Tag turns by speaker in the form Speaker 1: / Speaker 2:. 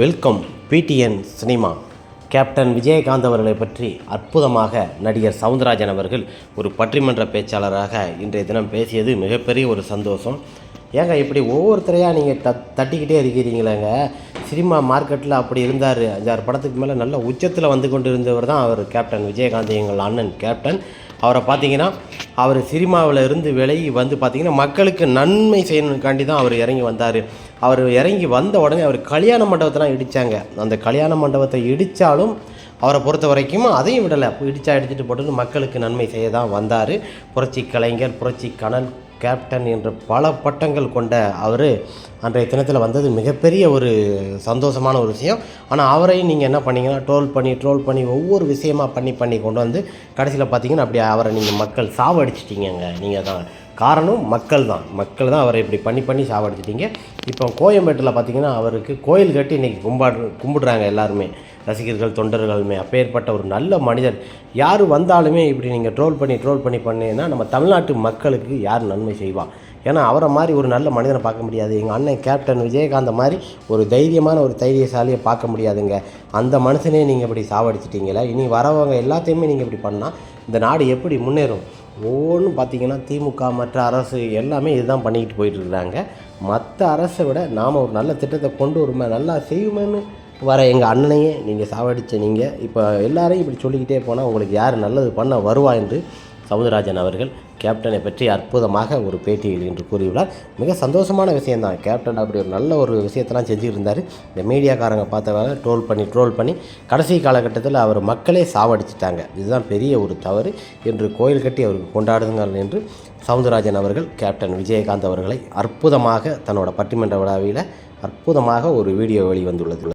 Speaker 1: Welcome PTN cinema. Captain Vijayakanth அவர்களை பற்றி அற்புதமாக நடிகர் சவுந்தரராஜன் அவர்கள் ஒரு பட்டிமன்ற பேச்சாளராக இன்றைய தினம் பேசியது மிகப்பெரிய ஒரு சந்தோஷம். ஏங்க இப்படி ஒவ்வொருத்தரையாக நீங்கள் த தட்டிக்கிட்டே இருக்கிறீங்களேங்க? சினிமா மார்க்கெட்டில் அப்படி இருந்தார். அஞ்சாறு படத்துக்கு மேலே நல்ல உச்சத்தில் வந்து கொண்டு இருந்தவர் தான் அவர். கேப்டன் விஜயகாந்த் எங்கள் அண்ணன் கேப்டன். அவரை பார்த்தீங்கன்னா அவர் சினிமாவில் இருந்து விலகி வந்து பார்த்திங்கன்னா மக்களுக்கு நன்மை செய்யணுக்காண்டி தான் அவர் இறங்கி வந்தார். அவர் இறங்கி வந்த உடனே அவர் கல்யாண மண்டபத்தெலாம் இடித்தாங்க அந்த கல்யாண மண்டபத்தை இடித்தாலும் அவரை பொறுத்த வரைக்கும் அதையும் விடலை. இடிச்சா இடிச்சிட்டு போட்டு மக்களுக்கு நன்மை செய்ய தான் வந்தார். புரட்சி கலைஞர் புரட்சி கணல் கேப்டன் என்ற பல பட்டங்கள் கொண்ட அவர் அன்றைய தினத்தில் வந்தது மிகப்பெரிய ஒரு சந்தோஷமான ஒரு விஷயம். ஆனால் அவரையும் நீங்கள் என்ன பண்ணீங்கன்னா ட்ரோல் பண்ணி ட்ரோல் பண்ணி ஒவ்வொரு விஷயமாக பண்ணி பண்ணி கொண்டு வந்து கடைசியில் பார்த்தீங்கன்னா அப்படி அவரை நீங்கள் மக்கள் சாவடிச்சிட்டிங்க நீங்கள் தான் காரணம் மக்கள் தான். மக்கள் தான் அவரை இப்படி பண்ணி பண்ணி சாவடிச்சிட்டிங்க. இப்போ கோயம்பேட்டில் பார்த்தீங்கன்னா அவருக்கு கோயில் கட்டி இன்றைக்கி கும்பாடு கும்பிடுறாங்க எல்லாருமே. ரசிகர்கள் தொண்டர்களுமே அப்பேற்பட்ட ஒரு நல்ல மனிதர் யார் வந்தாலுமே இப்படி நீங்கள் ட்ரோல் பண்ணி ட்ரோல் பண்ணி பண்ணீங்கன்னா நம்ம தமிழ்நாட்டு மக்களுக்கு யார் நன்மை செய்வான் ஏன்னா அவரை மாதிரி ஒரு நல்ல மனிதனை பார்க்க முடியாது. எங்கள் அண்ணன் கேப்டன் விஜயகாந்த் மாதிரி ஒரு தைரியமான ஒரு தைரியசாலியை பார்க்க முடியாதுங்க. அந்த மனுஷனே நீங்கள் இப்படி சாவடிச்சிட்டீங்களே. இனி வரவங்க எல்லாத்தையுமே நீங்கள் இப்படி பண்ணால் இந்த நாடு எப்படி முன்னேறும்? ஒவ்வொன்றும் பார்த்தீங்கன்னா திமுக மற்ற அரசு எல்லாமே இதுதான் பண்ணிக்கிட்டு போயிட்டுருக்குறாங்க மற்ற அரசை விட நாம் ஒரு நல்ல திட்டத்தை கொண்டு வருமே நல்லா செய்யுமேன்னு வர எங்கள் அண்ணனையே நீங்கள் சாவடித்த நீங்கள் இப்போ எல்லாரையும் இப்படி சொல்லிக்கிட்டே போனால் உங்களுக்கு யார் நல்லது பண்ண வருவா என்று சவுந்தரராஜன் அவர்கள் கேப்டனை பற்றி அற்புதமாக ஒரு பேட்டியில் இன்று கூறியுள்ளார். மிக சந்தோஷமான விஷயந்தான் கேப்டன் அப்படி ஒரு நல்ல ஒரு விஷயத்தெல்லாம் செஞ்சுட்டு இருந்தார் இந்த மீடியாக்காரங்க பார்த்தவங்க ட்ரோல் பண்ணி ட்ரோல் பண்ணி கடைசி காலகட்டத்தில் அவர் மக்களே சாவடிச்சிட்டாங்க. இதுதான் பெரிய ஒரு தவறு என்று கோயில் கட்டி அவருக்கு கொண்டாடுதுங்கள் என்று சவுந்தரராஜன் அவர்கள் கேப்டன் விஜயகாந்த் அவர்களை அற்புதமாக தன்னோட பட்டிமன்ற விழாவில் அற்புதமாக ஒரு வீடியோ வெளிவந்துள்ளது.